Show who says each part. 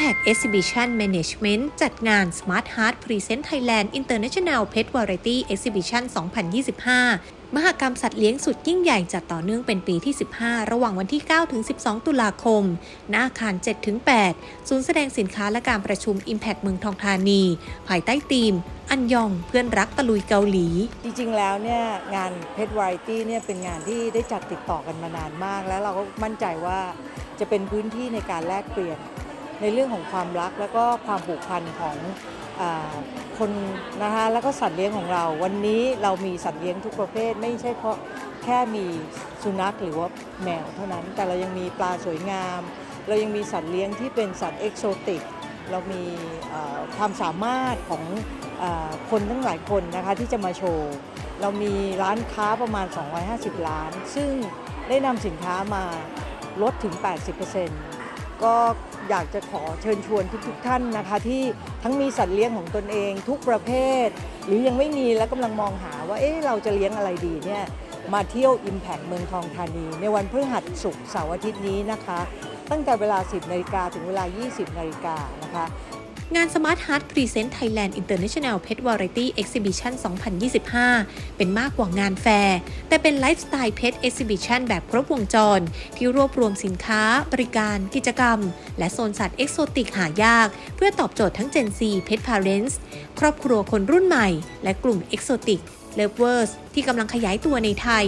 Speaker 1: Impact Exhibition Management จัดงาน Smart Heart Present Thailand International Pet Variety Exhibition 2025มหกรรมสัตว์เลี้ยงสุดยิ่งใหญ่จัดต่อเนื่องเป็นปีที่ 15 ระหว่างวันที่ 9 ถึง 12 ตุลาคม ณ อาคาร 7 ถึง 8 ศูนย์แสดงสินค้าและการประชุม Impact เมืองทองธานี ภายใต้ธีม อันยองเพื่อนรักตะลุยเกาหลี
Speaker 2: จริงๆ แล้วเนี่ยงานเพชรวาไรตี้เนี่ยเป็นงานที่ได้จัดติดต่อกันมานานมาก แล้วเราก็มั่นใจว่าจะเป็นพื้นที่ในการแลกเปลี่ยน ในเรื่องของความรักแล้วก็ความผูกพันของอคนนะคะแล้วก็สัตว์เลี้ยงของเรา วันนี้เรามีสัตว์เลี้ยงทุกประเภท ไม่ใช่เพราะแค่มีสุนัขหรือว่าแมวเท่านั้น แต่เรายังมีปลาสวยงาม เรายังมีสัตว์เลี้ยงที่เป็นสัตว์เอกโซติกเรามีความสามารถของออคนทั้งหลายคนนะคะที่จะมาโชว์ เรามีร้านค้าประมาณ 250 ล้าน ซึ่งได้นำสินค้ามาลดถึง 80% ก็อยากจะขอเชิญชวนทุกๆท่านนะคะ ที่ทั้งมีสัตว์เลี้ยงของตนเอง ทุกประเภท หรือยังไม่มีแล้วกำลังมองหาว่าเอ๊ะเราจะเลี้ยงอะไรดีเนี่ยมาเที่ยว Impact เมืองทองธานี ในวันพฤหัสศุกร์เสาร์อาทิตย์นี้นะคะ ตั้งแต่เวลา 10นาฬิกาถึงเวลา 20นาฬิกานะคะ
Speaker 1: งาน Smart Heart Present Thailand International Pet Variety Exhibition 2025 เป็นมากกว่างานแฟร์ แต่เป็นไลฟ์สไตล์ Pet Exhibition แบบครบวงจร ที่รวบรวมสินค้า บริการ กิจกรรม และโซนสัตว์เอกโซติกหายาก เพื่อตอบโจทย์ทั้ง Gen Z Pet Parents ครอบครัวคนรุ่นใหม่ และกลุ่ม Exotic Lovers ที่กำลังขยายตัวในไทย